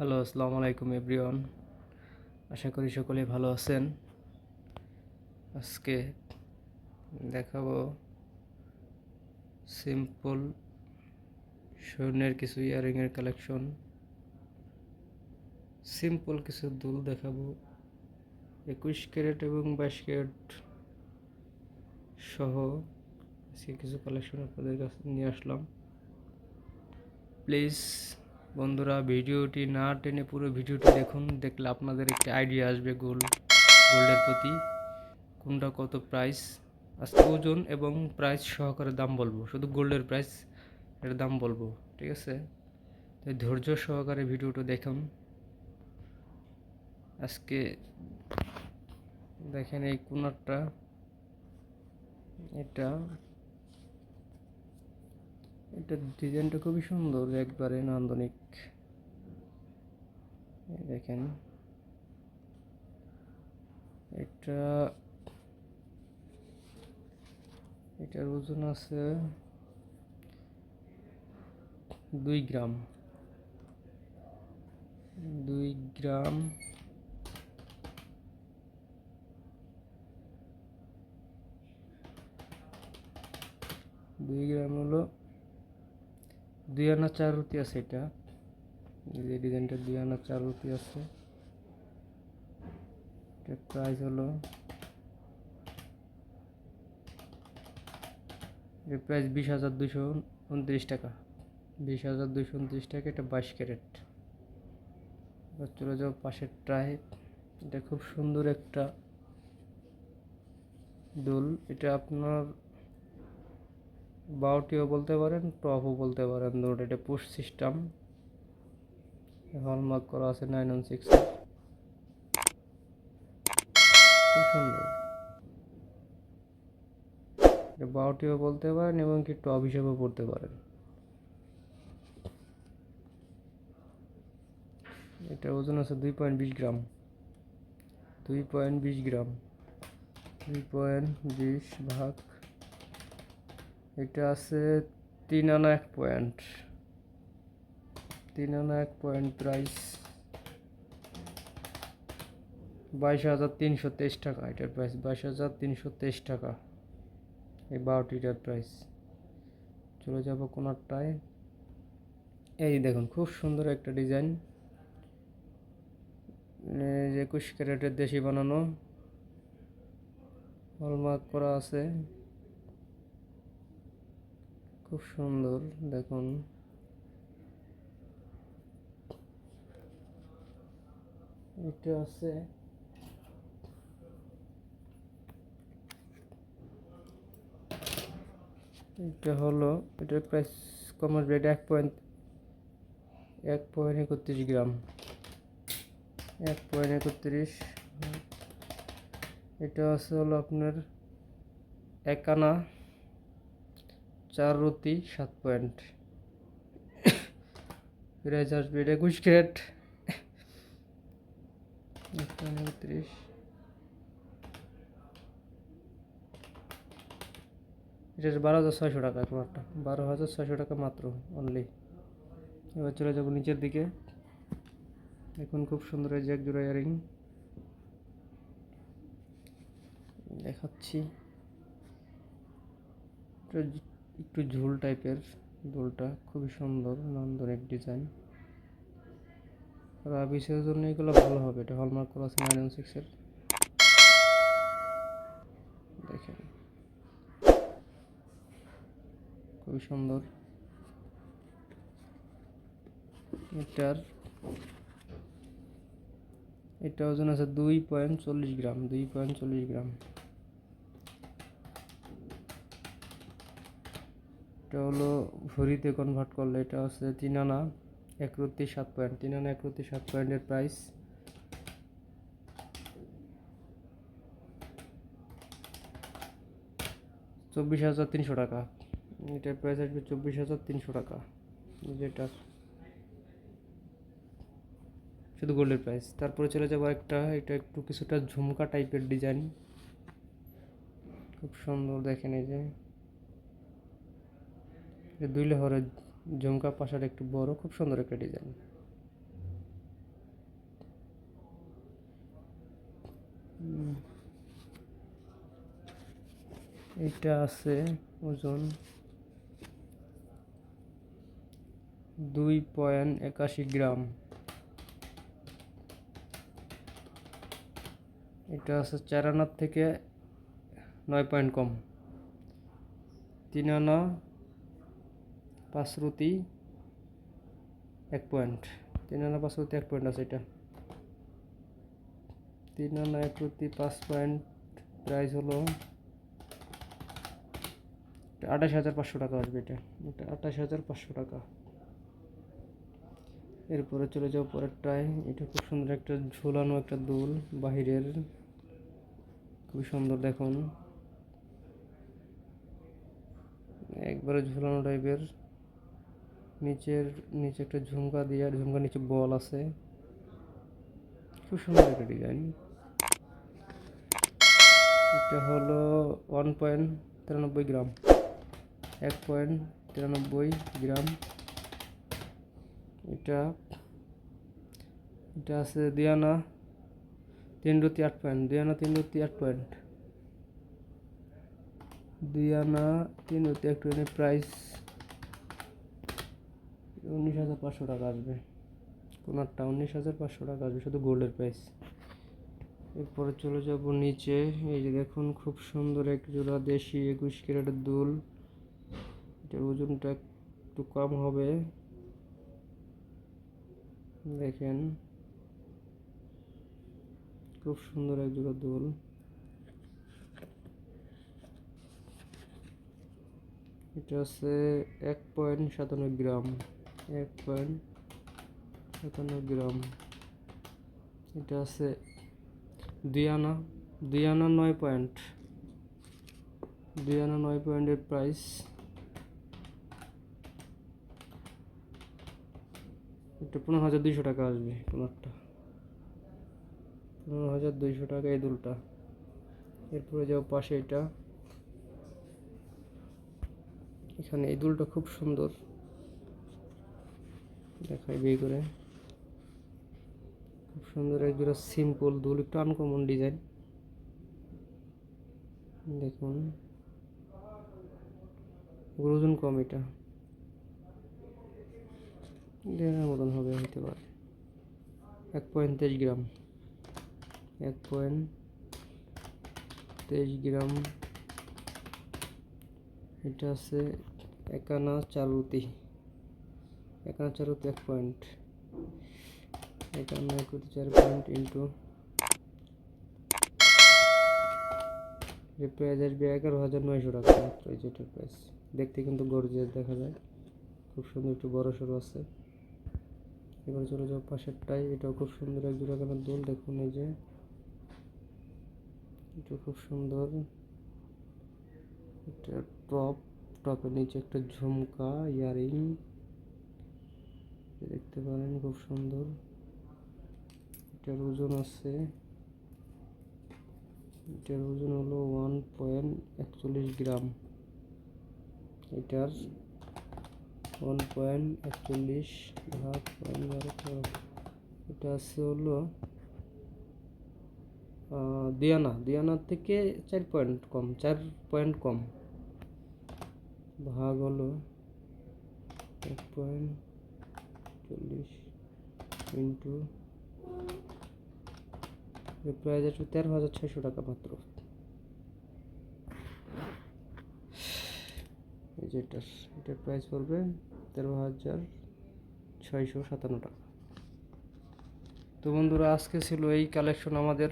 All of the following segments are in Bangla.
হ্যালো, আসসালামু আলাইকুম এভরিওয়ান। আশা করি সকলে ভালো আছেন। আজকে দেখাবো সিম্পল স্বর্ণের কিছু ইয়ারিংয়ের কালেকশন। সিম্পল কিছু দুল দেখাবো। একুশ ক্যারেট এবং বাইশ ক্যারেট সহ আজকে কিছু কালেকশন আপনাদের কাছে নিয়ে আসলাম। প্লিজ বন্ধুরা, ভিডিওটি না টেনে পুরো ভিডিওটি দেখুন। দেখলে আপনাদের একটি আইডিয়া আসবে গোল্ড গোল্ডের প্রতি। কোনটা কত প্রাইস আজকে ওজন এবং প্রাইস সহকারে দাম বলব। শুধু গোল্ডের প্রাইস এর দাম বলব, ঠিক আছে? ধৈর্য সহকারে ভিডিওটা দেখুন। আজকে দেখেন এই কোনারটা, এটা এটা ডিজাইনটা খুবই সুন্দর, একবারে নান্দনিক। দেখেন। এটা, এটার ওজন আছে দুই গ্রাম। দুই গ্রাম। দুই গ্রাম হলো দুই আনা চার রুটি আছে এটা। যে ডিজাইনটা দুই আনা চার রুটি আছে। এটার প্রাইস হলো এর প্রাইস বিশ হাজার দুশো উনত্রিশ টাকা। বিশ হাজার দুশো উনত্রিশ টাকা, এটা বাইশ ক্যারেট। এবার চলে যাও পাশের ট্রাই এটা খুব সুন্দর একটা দুল। এটা আপনার বাউটিও বলতে পারেন, টপও বলতে পারেন দুটো এটা পুশ সিস্টেম হলমার্ক করা আছে নাইন ওয়ান সিক্স খুব সুন্দর। এটা বাউটিও বলতে পারেন এবং কি টপ হিসেবেও পড়তে পারেন। এটা ওজন আছে দুই পয়েন্ট বিশ গ্রাম। দুই পয়েন্ট বিশ গ্রাম। দুই পয়েন্ট বিশ ভাগ এটা আছে তিন আনা এক পয়েন্ট। তিন আনা এক পয়েন্ট প্রাইস বাইশ হাজার তিনশো তেইশ টাকা। এটার প্রাইস বাইশ হাজার তিনশো তেইশ টাকা। এই বারোটিটার প্রাইস চলে যাব কোনারটায়। এই দেখুন, খুব সুন্দর একটা ডিজাইন একুশ ক্যারেটের দেশি বানানো। হলমার্ক করা আছে। খুব সুন্দর, দেখুন। এটা আছে এটা হলো এটার প্রাইস কম আসবে এটা এক পয়েন্ট এক পয়েন্ট একত্রিশ গ্রাম। এক পয়েন্ট একত্রিশ। এটা আছে হলো আপনার এক আনা চার রুটি সাত পয়েন্ট। প্রাইস আসবে, এটা একুশ ক্যারেট। উনত্রিশ এটা বারো হাজার ছয়শো টাকা তোমারটা বারো হাজার ছয়শো টাকা মাত্র অনলি এবার চলে যাব নিচের দিকে। দেখুন খুব সুন্দর যে এক জোড়া ইয়ারিং। দেখাচ্ছি। একটু ঝুল টাইপের দুলটা, খুবই সুন্দর নান্দনিক ডিজাইন রাবিসের জন্য এগুলো ভালো হবে, এটা হলমার্ক করা আছে নাইন সিক্সের দেখেন। খুবই সুন্দর। এটার এটা ওজন আছে দুই পয়েন্ট চল্লিশ গ্রাম, দুই পয়েন্ট চল্লিশ গ্রাম। এটা হলো ভরিতে কনভার্ট করলে এটা হচ্ছে তিন আনা এক রুটি সাত পয়েন্ট। তিন আনা এক রুটি সাত পয়েন্টের প্রাইস চব্বিশ হাজার তিনশো টাকা। এটার প্রাইস আসবে চব্বিশ হাজার তিনশো টাকা। যেটা শুধু গোল্ডের প্রাইস তারপরে চলে যাব একটা এটা একটু কিছুটা ঝুমকা টাইপের ডিজাইন খুব সুন্দর দেখেন এই যে। দুই লেহরের ঝুমকা পাশার একটু বড়, খুব সুন্দর একটা ডিজাইন। এটা আছে ওজন দুই পয়েন্ট একাশি গ্রাম। এটা আছে চার আনার থেকে নয় পয়েন্ট কম। তিন আনা পাঁচ এক পয়েন্ট। তিন আনা পাঁচ এক পয়েন্ট আছে এটা। তিন আনা এক রুটি পাঁচ পয়েন্ট। প্রাইস হলো আঠাশ হাজার পাঁচশো টাকা আসবে এটা। এটা আঠাশ হাজার পাঁচশো টাকা। এরপরে চলে যাও পরেরটায়। এটা খুব সুন্দর একটা ঝোলানো একটা দুল, বাহিরের। খুবই সুন্দর দেখুন। একবারে ঝোলানো টাইপের নিচের, নিচে একটা ঝুমকা দিয়ে আর ঝুমকার নিচে বল আছে। খুব সুন্দর একটা ডিজাইন এটা হলো ওয়ান পয়েন্ট তিরানব্বই গ্রাম। এক পয়েন্ট তিরানব্বই গ্রাম। এটা এটা আছে দিয়ানা তিন রুটি আট পয়েন্ট দিয়ানা তিন রুটি আট পয়েন্ট দিয়ানা তিন রুটি এক পয়েন্টের প্রাইস উনিশ হাজার পাঁচশো টাকা আসবে। কোনারটা উনিশ হাজার পাঁচশো টাকা আসবে, শুধু গোল্ডের প্রাইস এরপরে চলে যাব নিচে। এই যে দেখুন, খুব সুন্দর এক জোড়া দেশি একুশ ক্যারেটের দুল। এটার ওজনটা একটু কম হবে। দেখেন, খুব সুন্দর এক জোড়া দুল। এটা আছে এক পয়েন্ট সাতান্ন গ্রাম। এক পয়েন্ট সাতান্ন গ্রাম। এটা আছে দুই আনা দুই আনা নয় পয়েন্ট। দুই আনা নয় পয়েন্টের প্রাইস এটা পনেরো হাজার দুইশো টাকা আসবে পনেরোটা। পনেরো হাজার দুইশো টাকা এই দুলটা। এরপরে যাও পাশে এটা। এখানে এই দুলটা খুব সুন্দর। দেখাই বিয়ে করে। খুব সুন্দর এক জোড়া সিম্পল দুল, একটু আনকমন ডিজাইন দেখুন। ওজন কম এটা। দেড়ের মতন হবে হতে পারে। এক পয়েন্ট তেইশ গ্রাম। এক পয়েন্ট তেইশ গ্রাম। এটা আছে একানা চারুতি। একানা চারুতি এক পয়েন্ট একান্ন একুশ চার পয়েন্ট ইন্টু এর প্রাইস আসবে এগারো হাজার নয়শো টাকা মাত্র এই যেটার প্রাইস দেখতে কিন্তু গর্জিয়াস দেখা যায়। খুব সুন্দর একটু বড় সড়ো আছে। এবার চলে যাও পাশেরটাই এটাও খুব সুন্দর এক জোড়া কেনার দোল। দেখুন এই যে, এটা খুব সুন্দর। এটা টপ টপের নিচে একটা ঝুমকা, ইয়ারিং। দেখতে পারেন খুব সুন্দর। এটার ওজন আছে, এটার ওজন হলো ওয়ান পয়েন্ট একচল্লিশ গ্রাম। এটার ওয়ান পয়েন্ট একচল্লিশ ভাগ পয়েন্ট এটা আছে হলো দিয়ানা। দিয়ানার থেকে চার পয়েন্ট কম, চার পয়েন্ট কম। ভাগ হলো এক পয়েন্ট চল্লিশ ইন্টু প্রাইস আছে তেরো হাজার ছয়শো টাকা মাত্র। এই যে এটার এটার প্রাইস পড়বে তেরো হাজার ছয়শো সাতান্ন টাকা। তো বন্ধুরা, আজকে ছিল এই কালেকশন আমাদের।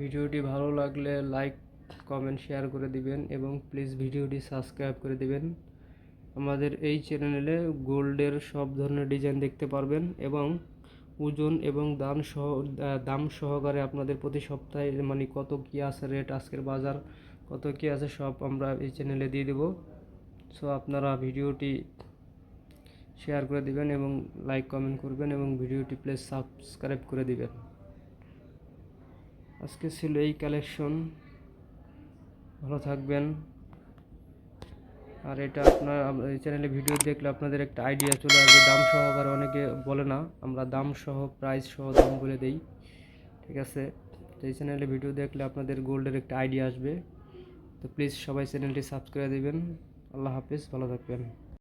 ভিডিওটি ভালো লাগলে লাইক কমেন্ট শেয়ার করে দিবেন এবং প্লিজ ভিডিওটি সাবস্ক্রাইব করে দিবেন। আমাদের এই চ্যানেলে গোল্ডের সব ধরনের ডিজাইন দেখতে পারবেন এবং ওজন এবং দাম সহ দাম সহকারে আপনাদের প্রতি সপ্তাহে মানে কত কি আছে রেট আজকের বাজার কত কি আছে সব আমরা এই চ্যানেলে দিয়ে দেব। সো আপনারা ভিডিওটি শেয়ার করে দিবেন এবং লাইক কমেন্ট করবেন এবং ভিডিওটি প্লিজ সাবস্ক্রাইব করে দিবেন। আজকে ছিল এই কালেকশন ভালো থাকবেন। আর এটা আপনার এই চ্যানেলে ভিডিও দেখলে আপনাদের একটা আইডিয়া চলে আসবে। দাম সহ আবার অনেকে বলে না, আমরা দাম সহ প্রাইস সহ দাম বলে দেই। ঠিক আছে? তো এই চ্যানেলে ভিডিও দেখলে আপনাদের গোল্ডের একটা আইডিয়া আসবে। তো প্লিজ সবাই চ্যানেলটি সাবস্ক্রাইব দেবেন। আল্লাহ হাফিজ, ভালো থাকবেন।